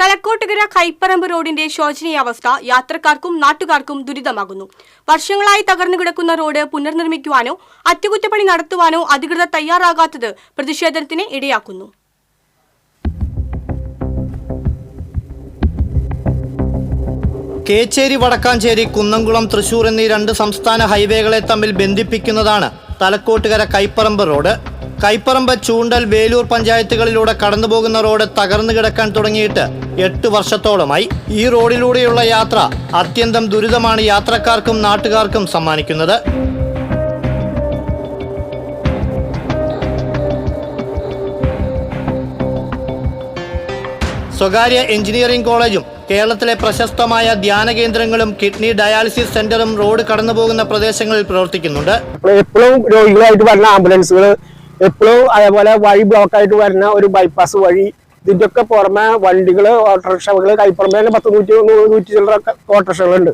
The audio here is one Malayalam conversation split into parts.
തലക്കോട്ടുകര കൈപ്പറമ്പ് റോഡിന്റെ ശോചനീയാവസ്ഥ യാത്രക്കാർക്കും നാട്ടുകാർക്കും ദുരിതമാകുന്നു. വർഷങ്ങളായി തകർന്നു കിടക്കുന്ന റോഡ് പുനർനിർമ്മിക്കുവാനോ അറ്റകുറ്റപ്പണി നടത്തുവാനോ അധികൃതർ തയ്യാറാകാത്തത് പ്രതിഷേധത്തിന് ഇടയാക്കുന്നു. കേച്ചേരി വടക്കാഞ്ചേരി കുന്നംകുളം തൃശൂർ എന്നീ രണ്ട് സംസ്ഥാന ഹൈവേകളെ തമ്മിൽ ബന്ധിപ്പിക്കുന്നതാണ് തലക്കോട്ടുകര കൈപ്പറമ്പ് റോഡ്. കൈപ്പറമ്പ് ചൂണ്ടൽ വേലൂർ പഞ്ചായത്തുകളിലൂടെ കടന്നുപോകുന്ന റോഡ് തകർന്നു കിടക്കാൻ തുടങ്ങിയിട്ട് എട്ട് വർഷത്തോളമായി. ഈ റോഡിലൂടെയുള്ള യാത്ര അത്യന്തം ദുരിതമാണ് യാത്രക്കാർക്കും നാട്ടുകാർക്കും സമ്മാനിക്കുന്നത്. സ്വകാര്യ എഞ്ചിനീയറിംഗ് കോളേജും കേരളത്തിലെ പ്രശസ്തമായ ധ്യാന കേന്ദ്രങ്ങളും കിഡ്നി ഡയാലിസിസ് സെന്ററും റോഡ് കടന്നുപോകുന്ന പ്രദേശങ്ങളിൽ പ്രവർത്തിക്കുന്നുണ്ട്. എപ്പോഴും രോഗികളായിട്ട് വരുന്ന ആംബുലൻസുകൾ എപ്പോഴും അതേപോലെ വഴി ബ്ലോക്ക് ആയിട്ട് വരുന്ന ഒരു ബൈപ്പാസ് വഴി ഇതിന്റെ ഒക്കെ പുറമെ വണ്ടികൾ ഓട്ടോറിക്ഷകൾ കൈപ്പുറമെ തന്നെ പത്ത് നൂറ്റി നൂറ് നൂറ്റി ചില്ലറ ഓട്ടോറിക്ഷകളുണ്ട്.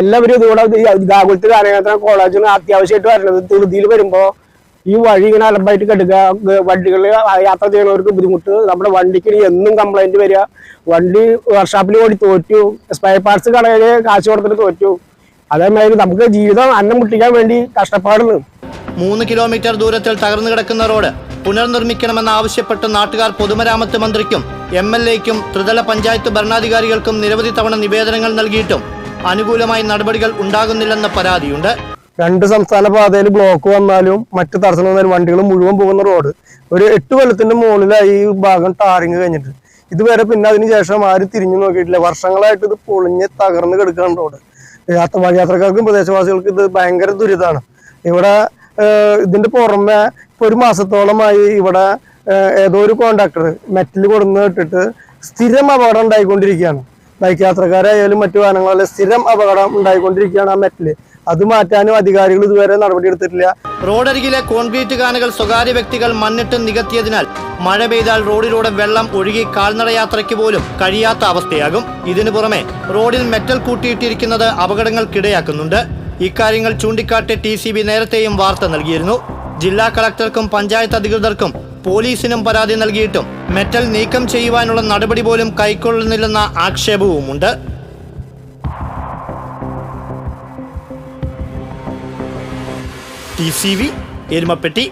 എല്ലാവരും ഇതുകൂടെ ഇതാകുലത്ത് ഗാനകേന്ദ്ര കോളേജിന് അത്യാവശ്യമായിട്ട് വരുന്നത് ധൃതിയിൽ വരുമ്പോൾ ഈ വഴി ഇങ്ങനെ അലമ്പായിട്ട് കെടുക്കുക വണ്ടികൾ യാത്ര ചെയ്യുന്നവർക്ക് ബുദ്ധിമുട്ട്. നമ്മുടെ വണ്ടിക്ക് എന്നും കംപ്ലൈന്റ് വരിക. വണ്ടി വർക്ക്ഷോപ്പിൽ ഓടി തോറ്റു. സ്പെയർ പാർട്സ് കടയിൽ കാശ് കൊടുത്തിട്ട് തോറ്റു. അതേമാതിരി നമുക്ക് ജീവിതം അന്നം മുട്ടിക്കാൻ വേണ്ടി കഷ്ടപ്പാടുന്നു മൂന്ന് കിലോമീറ്റർ ദൂരത്തിൽ തകർന്നു കിടക്കുന്ന റോഡ് പുനർനിർമ്മിക്കണമെന്നാവശ്യപ്പെട്ട് നാട്ടുകാർ പൊതുമരാമത്ത് മന്ത്രിക്കും എം എൽ എക്കും ത്രിതല പഞ്ചായത്ത് ഭരണാധികാരികൾക്കും നിരവധി തവണ നിവേദനങ്ങൾ നൽകിയിട്ടും അനുകൂലമായി നടപടികൾ ഉണ്ടാകുന്നില്ലെന്ന പരാതിയുണ്ട്. രണ്ട് സംസ്ഥാന പാതയിൽ ബ്ലോക്ക് വന്നാലും മറ്റ് തടസ്സം വന്നാലും വണ്ടികൾ മുഴുവൻ പോകുന്ന റോഡ്. ഒരു എട്ട് കൊല്ലത്തിന്റെ മുകളിലായി ഈ ഭാഗം ടാറിങ് കഴിഞ്ഞിട്ട്. ഇതുവരെ പിന്നെ അതിന് ശേഷം ആരും തിരിഞ്ഞു നോക്കിയിട്ടില്ല. വർഷങ്ങളായിട്ട് ഇത് പൊളിഞ്ഞ് തകർന്ന് കിടക്കുകയാണ് റോഡ്. യാത്ര യാത്രക്കാർക്കും പ്രദേശവാസികൾക്കും ഇത് ഭയങ്കര ദുരിതമാണ്. ഇവിടെ ഇതിന്റെ പുറമെ ഇപ്പൊ ഒരു മാസത്തോളമായി ഇവിടെ ഏതോ ഒരു കോണ്ടാക്ടർ മെറ്റൽ കൊടുന്ന് ഇട്ടിട്ട് സ്ഥിരം അപകടം ഉണ്ടായിക്കൊണ്ടിരിക്കുകയാണ്. ബൈക്ക് യാത്രക്കാരായാലും മറ്റു വാഹനങ്ങളായാലും സ്ഥിരം അപകടം ഉണ്ടായിക്കൊണ്ടിരിക്കുകയാണ് ആ മെറ്റൽ അത് മാറ്റാനും അധികാരികൾ ഇതുവരെ നടപടി എടുത്തിട്ടില്ല. റോഡരികിലെ കോൺക്രീറ്റ് കാനുകൾ സ്വകാര്യ വ്യക്തികൾ മണ്ണിട്ട് നികത്തിയതിനാൽ മഴ പെയ്താൽ റോഡിലൂടെ വെള്ളം ഒഴുകി കാൽനടയാത്രയ്ക്ക് പോലും കഴിയാത്ത അവസ്ഥയാകും. ഇതിനു പുറമെ റോഡിൽ മെറ്റൽ കൂട്ടിയിട്ടിരിക്കുന്നത് അപകടങ്ങൾക്കിടയാക്കുന്നുണ്ട്. ഇക്കാര്യങ്ങൾ ചൂണ്ടിക്കാട്ടി ടി സി ബി നേരത്തെയും വാർത്ത നൽകിയിരുന്നു. ജില്ലാ കളക്ടർക്കും പഞ്ചായത്ത് അധികൃതർക്കും പോലീസിനും പരാതി നൽകിയിട്ടും മെറ്റൽ നീക്കം ചെയ്യുവാനുള്ള നടപടി പോലും കൈക്കൊള്ളുന്നില്ലെന്ന ആക്ഷേപവുമുണ്ട്. T C V Erumapetty.